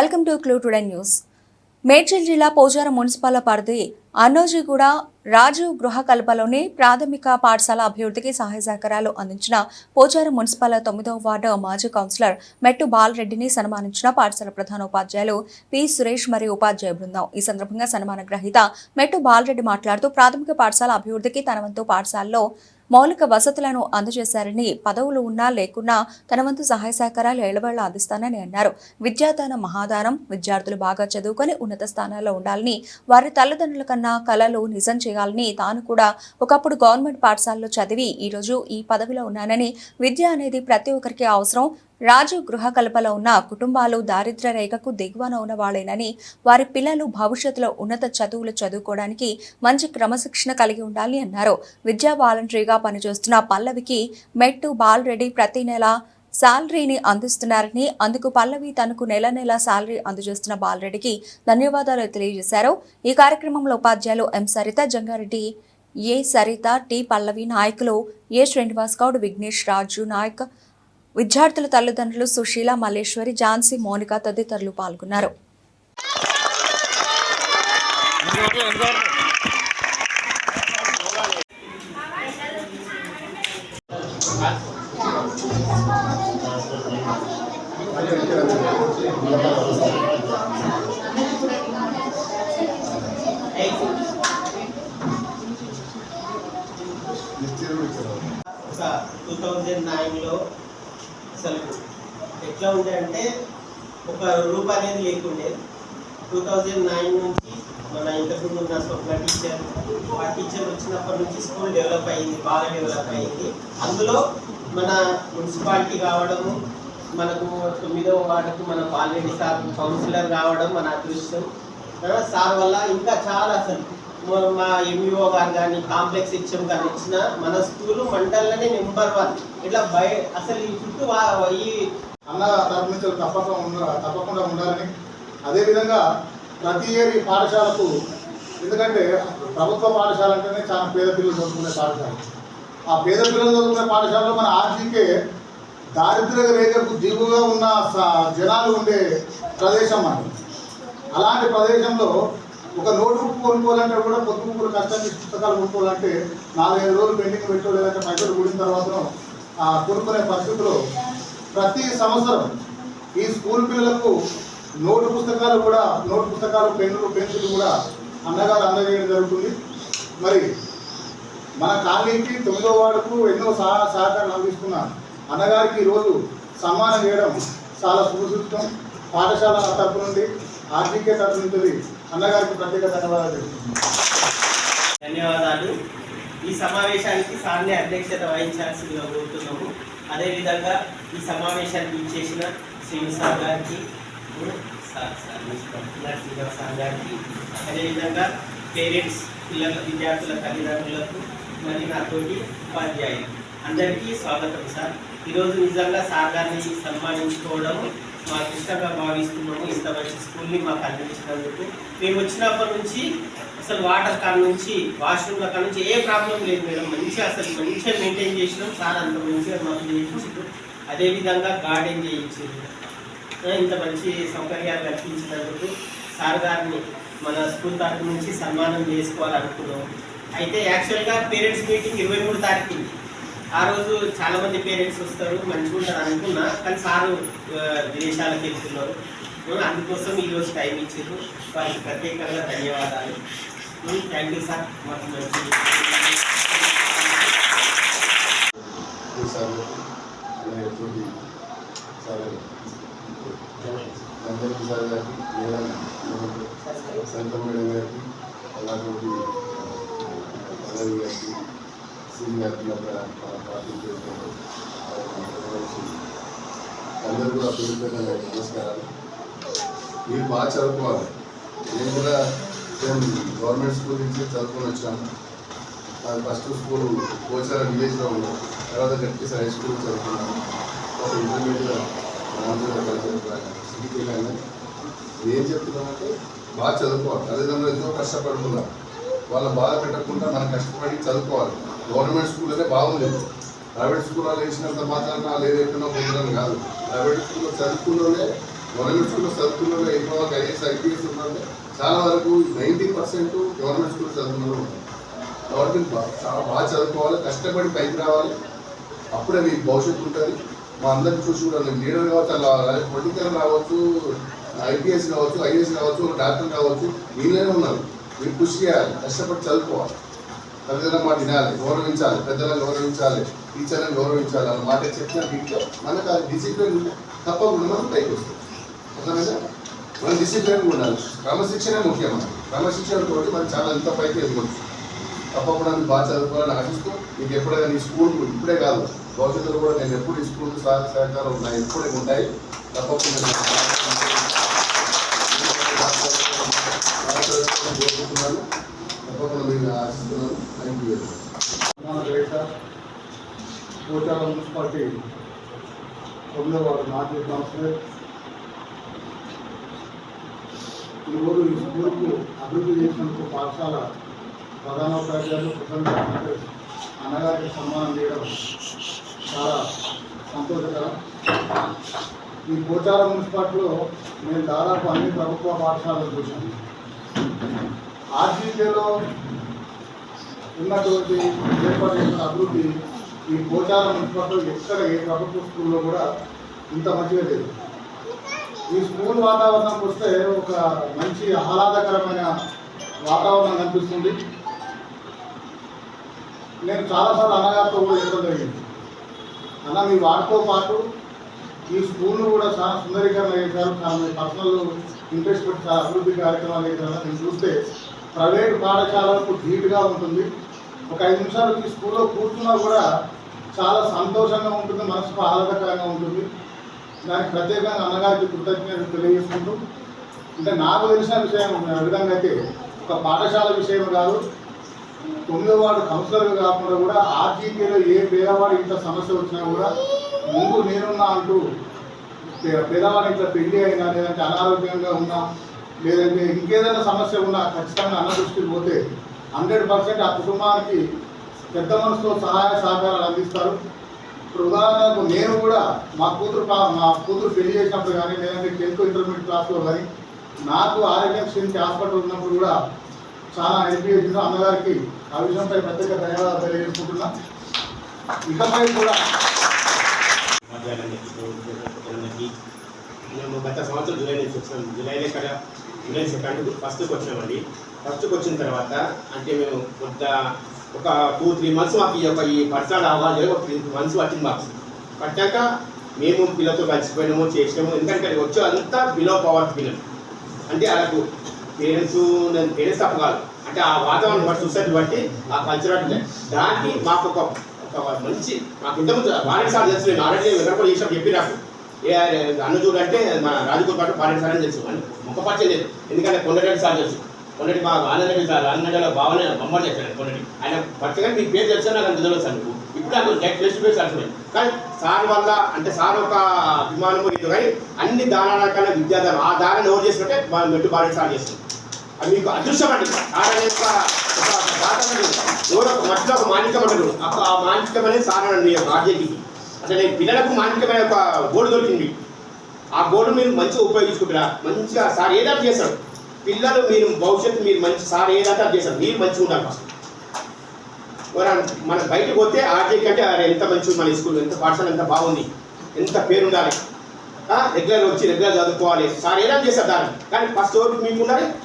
Welcome to clue today news. Medchal జిల్లా Pocharam municipal పరిధి అన్నోజీగూడ రాజు గృహ కల్పలోని ప్రాథమిక పాఠశాల అభివృద్ధికి సహాయ సహకారాలు అందించిన పోచారం మున్సిపాల తొమ్మిదవ వార్డు మాజీ కౌన్సిలర్ మెట్టు బాలరెడ్డిని సన్మానించిన పాఠశాల ప్రధాన ఉపాధ్యాయులు పి. సురేష్ మరియు ఉపాధ్యాయ బృందం. ఈ సందర్భంగా సన్మాన గ్రహీత మెట్టు బాలరెడ్డి మాట్లాడుతూ ప్రాథమిక పాఠశాల అభివృద్ధికి తన వంతు పాఠశాలలో మౌలిక వసతులను అందజేశారని పదవులు ఉన్నా లేకున్నా తన వంతు సహాయ సహకారాలు ఏళ్ళవేళ్ళ అందిస్తానని అన్నారు. విద్యాదాన మహాదానం విద్యార్థులు బాగా చదువుకొని ఉన్నత స్థానాల్లో ఉండాలని వారి తల్లిదండ్రుల కన్నా కళలు నిజం చేయాలని తాను కూడా ఒకప్పుడు గవర్నమెంట్ పాఠశాలలో చదివి ఈరోజు ఈ పదవిలో ఉన్నానని విద్య అనేది ప్రతి ఒక్కరికి అవసరం. రాజు గృహకల్పలో ఉన్న కుటుంబాలు దారిద్ర్య రేఖకు దిగువన ఉన్న వాళ్ళేనని వారి పిల్లలు భవిష్యత్తులో ఉన్నత చదువులు చదువుకోవడానికి మంచి క్రమశిక్షణ కలిగి ఉండాలి అన్నారు. విద్యా వాలంటరీగా పనిచేస్తున్న పల్లవికి మెట్టు బాలరెడ్డి ప్రతి నెల శాలరీని అందిస్తున్నారని అందుకు పల్లవి తనకు నెల నెల శాలరీ అందజేస్తున్న బాలరెడ్డికి ధన్యవాదాలు తెలియజేశారు. ఈ కార్యక్రమంలో ఉపాధ్యాయులు M Saritha Jangareddy A Saritha T Pallavi నాయకులు ఏ శ్రీనివాస్ గౌడ్ విఘ్నేష్ రాజు నాయక్ విద్యార్థుల తల్లిదండ్రులు సుశీల మల్లేశ్వరి ఝాన్సీ మోనిక తదితరులు పాల్గొన్నారు. టూ థౌజండ్ నైన్లో అసలు ఎట్లా ఉండే అంటే ఒక రూప్ అనేది లేకుండే. టూ థౌజండ్ నైన్ నుంచి మన ఇంతకుముందు ఉన్న స్వప్న టీచర్ ఆ టీచర్ వచ్చినప్పటి నుంచి స్కూల్ డెవలప్ అయింది బాగా డెవలప్ అయింది. అందులో మన మున్సిపాలిటీ కావడము మనకు తొమ్మిదవ వార్డుకు మన పాల్రెడ్డి సార్ కౌన్సిలర్ కావడం మన అదృష్టం. సార్ వల్ల ఇంకా చాలా అసలు మా- ఎంఈఓ గారు కానీ కాంప్లెక్స్ ఇచ్చాం కానీ ఇచ్చిన మన స్కూల్ మండలంలోనే నెంబర్ వన్ ఇట్లా బయ అసలు ఈ చుట్టూ ఈ అన్న తరపు నుంచి తప్పక తప్పకుండా ఉండాలని. అదేవిధంగా ప్రతి ఇయర్ ఈ పాఠశాలకు ఎందుకంటే ప్రభుత్వ పాఠశాల అంటేనే చాలా పేద పిల్లలు చదువుకునే పాఠశాల. ఆ పేద పిల్లలు చదువుకునే పాఠశాలలో మన ఆర్జీకే దారిద్ర్య రేఖకు దిగువగా ఉన్న స- జనాలు ఉండే ప్రదేశం మనకి అలాంటి ప్రదేశంలో ఒక నోట్బుక్ కొనుక్కోవాలంటే కూడా కొత్త బుక్కులు కష్టం పుస్తకాలు కొనుక్కోవాలంటే నాలుగైదు రోజులు పెండింగ్ పెట్టో లేదంటే పైసలు కూడిన తర్వాత ఆ కొనుక్కునే పరిస్థితిలో ప్రతి సంవత్సరం ఈ స్కూల్ పిల్లలకు నోటు పుస్తకాలు కూడా నోటు పుస్తకాలు పెన్నులు పెన్సిల్ కూడా అన్నగారు అందజేయడం జరుగుతుంది. మరి మన కాలనీకి తొమ్మిదో వాడుకు ఎన్నో సహా సహకారం అందిస్తున్న అన్నగారికి ఈరోజు సన్మానం చేయడం చాలా శుభసూచకం. పాఠశాల తరపు నుండి ఆర్టీకే తరపు నుండి అన్నగారికి ప్రత్యేక ధన్యవాదాలు ధన్యవాదాలు. ఈ సమావేశానికి సార్ని అధ్యక్షత వహించాల్సిందిగా కోరుతున్నాము. అదేవిధంగా ఈ సమావేశానికి ఇచ్చేసిన శ్రీను సార్ గారికి సార్ సార్ శ్రీనివాస్ సార్ గారికి అదేవిధంగా పేరెంట్స్ పిల్లల విద్యార్థుల తల్లిదండ్రులకు మరి నాతోటి ఉపాధ్యాయులు. అందరికీ స్వాగతం సార్. ఈరోజు నిజంగా సార్ గారిని సన్మానించుకోవడం మాకు ఇష్టంగా భావిస్తున్నాము ఇంత మంచి స్కూల్ని మాకు అందించినందుకు మేము వచ్చినప్పటి నుంచి అసలు వాటర్ కాడ నుంచి వాష్రూమ్ల కాడ నుంచి ఏ ప్రాబ్లం లేదు మేడం. మంచిగా అసలు మంచిగా మెయింటైన్ చేసినాం. సార్ అంత మంచిగా మాకు చేయించారు అదేవిధంగా గార్డెన్ చేయించారు ఇంత మంచి సౌకర్యాలు కల్పించినందుకు సార్ గారిని మన స్కూల్ తరఫు నుంచి సన్మానం చేసుకోవాలనుకున్నాం. అయితే యాక్చువల్గా పేరెంట్స్ మీటింగ్ ఇరవై మూడు తారీఖు. ఆ రోజు చాలా మంది పేరెంట్స్ వస్తారు మంచిగా ఉంటారు అనుకున్నా కానీ సారు విదేశాలకు వెళ్తున్నారు. అందుకోసం ఈ రోజు టైం ఇచ్చారు. వారికి ప్రత్యేకంగా ధన్యవాదాలు. Thank you sir. మాకు మంచి సార్ గారికి మేడం పదవి గారికి సింగ్ అందరూ కూడా పేరు పెట్టిన నమస్కారాలు. మీరు బాగా చదువుకోవాలి. నేను కూడా సేమ్ గవర్నమెంట్ స్కూల్ నుంచి చదువుకొని వచ్చాను. నాకు ఫస్ట్ స్కూల్ పోచార విలేజ్లో ఉంది. తర్వాత గట్టి హై స్కూల్ చదువుకున్నాను. ఇంటర్మీడియట్ సిటీకి వెళ్ళాను. ఏం చెప్తున్నామంటే బాగా చదువుకోవాలి. తల్లిదండ్రులు ఎంతో కష్టపడుతున్నారు. వాళ్ళ బాధ పెట్టకుండా మనం కష్టపడి చదువుకోవాలి. గవర్నమెంట్ స్కూల్ అయితే బాగుంది. ప్రైవేట్ స్కూల్లో వేసినంత మాత్రాన వాళ్ళు ఏదైతున్నా పొందడం కాదు. ప్రైవేట్ స్కూల్లో చదువుకున్నోనే గవర్నమెంట్ స్కూల్లో చదువుకున్నోనే ఎక్కువ ఐఏఎస్ ఐపీఎస్ ఉన్నారంటే చాలా వరకు నైంటీ పర్సెంట్ గవర్నమెంట్ స్కూల్ చదువుకున్నారు కాబట్టి చాలా బాగా చదువుకోవాలి కష్టపడి పైకి రావాలి. అప్పుడే మీ భవిష్యత్తు ఉంటుంది. మా అందరిని చూసి కూడా నేను లీడర్ కావచ్చు అలా పొలిటికల్ కావచ్చు ఐపీఎస్ కావచ్చు ఐఏఎస్ కావచ్చు డాక్టర్ కావచ్చు నేనే ఉన్నారు. మీరు కృషి చేయాలి కష్టపడి చదువుకోవాలి. తల్లిదండ్రుల మాట వినాలి గౌరవించాలి పెద్దలను గౌరవించాలి టీచర్లను గౌరవించాలి అన్న మాట చెప్పిన దీంట్లో మనకు ఆ డిసిప్లిన్ తప్పకుండా మనం పైకి వస్తుంది అర్థమైందా? మన డిసిప్లిన్ ఉండాలి. క్రమశిక్షణ ముఖ్యం మనకి క్రమశిక్షణతో మనం చాలా ఎంత పైకి ఎదుగుతుంది తప్పకుండా బాగా చదువుకోవాలని ఆశిస్తూ మీకు ఎప్పుడైనా నీ స్కూల్ ఇప్పుడే కాదు భవిష్యత్తులో కూడా నేను ఎప్పుడు ఈ స్కూల్ సహకారం ఉన్నాయి ఎప్పుడే ఉంటాయి తప్పకుండా తప్పకుండా మీరు థ్యాంక్ యూ పోచారం మున్సిపాలిటీ తొమ్మిదో వారు మాజీ కౌన్సిలర్ ఈరోజు ఈ స్కూల్కు అభివృద్ధి చేసినందుకు పాఠశాల ప్రధానోపాధ్యాయులు ప్రజెంట్ అన్నగారికి సన్మానం చేయడం చాలా సంతోషకరం ఈ పోచారం మున్సిపాలిటీలో నేను దాదాపు అన్ని ప్రభుత్వ పాఠశాలలు చూశాను ఆర్జీకేలో ఉన్నటువంటి ఏర్పాటు చేసిన అభివృద్ధి ఈ భోజనం మున్సిపాలిటీలో ఎక్కడ ఏ ప్రభుత్వ స్కూల్లో కూడా ఇంత మంచిగా లేదు. ఈ స్కూల్ వాతావరణంకి వస్తే ఒక మంచి ఆహ్లాదకరమైన వాతావరణం కనిపిస్తుంది. నేను చాలాసార్లు అన్నగారితో కూడా చెప్పడం జరిగింది. అన్న మీ వాటితో పాటు ఈ స్కూల్ను కూడా చాలా సుందరీకరణ చేశారు. చాలా పర్సనల్ ఇంట్రెస్ట్ అభివృద్ధి కార్యక్రమాలు ఏదైనా నేను చూస్తే ప్రైవేట్ పాఠశాలకు ధీటుగా ఉంటుంది. ఒక ఐదు నిమిషాలు ఈ స్కూల్లో కూర్చున్నా కూడా చాలా సంతోషంగా ఉంటుంది మనసుకు ఆహ్లాదకరంగా ఉంటుంది. దానికి ప్రత్యేకంగా అన్నగారికి కృతజ్ఞతలు తెలియజేసుకుంటూ అంటే నాకు తెలిసిన విషయం విధంగా అయితే ఒక పాఠశాల విషయం కాదు తొమ్మిదో వాడు కౌన్సిలర్ కాకుండా కూడా ఆర్జీపీలో ఏ పేదవాడు ఇంత సమస్య వచ్చినా కూడా ముందు నేనున్నా అంటూ పేదవాడు ఇట్లా పెళ్ళి అయినా లేదంటే అనారోగ్యంగా ఉన్నా లేదంటే ఇంకేదైనా సమస్య ఉన్నా ఖచ్చితంగా అన్న దృష్టికి పోతే హండ్రెడ్ పర్సెంట్ ఆ కుటుంబానికి పెద్ద మనసుతో సహాయ సహకారాలు అందిస్తారు. ఇప్పుడు ఉదాహరణకు నేను కూడా మా కూతురు మా కూతురు పెళ్ళి చేసినప్పుడు కానీ లేదంటే టెన్త్ ఇంటర్మీడియట్ క్లాస్లో కానీ నాకు ఆరోగ్యం క్షీణించి హాస్పిటల్ ఉన్నప్పుడు కూడా చాలా హెల్ప్ చేసింది. అన్నగారికి ఆ విషయంపై ప్రత్యేక ధన్యవాదాలు తెలియజేసుకుంటున్నా. ఇకపై కూడా మేము గత సంవత్సరం జూలై నుంచి వచ్చాము జూలైలో ఇక్కడ జూలై సెకండ్ ఫస్ట్కి వచ్చామండి. ఫస్ట్కి వచ్చిన తర్వాత అంటే మేము కొంత ఒక టూ త్రీ మంత్స్ మాకు ఈ యొక్క ఈ పర్సనల్ అవ్వాలి ఒక త్రీ మంత్స్ పట్టింది మాకు. పట్టాక మేము పిల్లలతో కలిసిపోయినాము చేసినాము. ఎందుకంటే అది వచ్చే అంతా బిలో పవర్ పిల్లలు. అంటే వాళ్ళకు పేరెంట్స్ నేను పేరెంట్స్ తప్పు కాదు. అంటే ఆ వాతావరణం బట్టి సొసైటీ బట్టి ఆ కల్చర్ అంటే దానికి మాకు ఒక ఒక మంచి మాకు ఇంతకుముందు వారెంట్ సార్ తెలుసు నేను ఆల్రెడీ వెనకలు చేసినప్పుడు చెప్పి నాకు. ఏ అన్న అంటే మన రాజకీయ పాటు బారెడ్ సార్ అని తెలుసు అని ముఖ పరిచయం లేదు. ఎందుకంటే కొండరెడ్డి సార్ తెలుసు. కొండటి మా ఆనందరెడ్డి సార్ ఆనందలో భావన బొమ్మలు చెప్పాను కొండటి ఆయన పచ్చగా మీ పేరు తెలుసు నాకు అంత తెలియదు సార్ మీకు. ఇప్పుడు నాకు డైరెక్ట్ ఫేస్ టు ఫేస్ అంటున్నాయి కానీ సార్ వల్ల అంటే సార్ ఒక అభిమానము ఇది కానీ అన్ని దానాల కన్నా విద్యాదానం ఆ దానాన్ని ఎవరు చేసినట్టే మనం మెట్టు బారెడ్ సార్ చేస్తుంది అది మీకు అదృష్టం అండి. సార్ అనే ఒక ఎవరో ఒక మట్టిలో ఒక మాణిక్యం అంటారు అప్పుడు ఆ మాణిక్యం అనేది సార్ అండి ఆర్జేపీకి అంటే నేను పిల్లలకు మాణిక్యమైన ఒక గోడు దొరికింది. ఆ గోడు మీరు మంచిగా ఉపయోగించుకుంటారా. మంచిగా సార్ ఏదంటే చేస్తాడు పిల్లలు మీరు భవిష్యత్తు మీరు మంచి సార్ ఏదంటే చేస్తారు మీరు మంచిగా ఉండాలి ఫస్ట్. మనం బయటకు పోతే ఆర్జేకి అంటే అరే ఎంత మంచి మన స్కూల్ ఎంత పాఠశాల ఎంత బాగుంది ఎంత పేరు ఉండాలి. రెగ్యులర్ వచ్చి రెగ్యులర్ చదువుకోవాలి. సార్ ఏదైనా చేస్తారు దాన్ని. కానీ ఫస్ట్ ఓపిక మీకు ఉండాలి?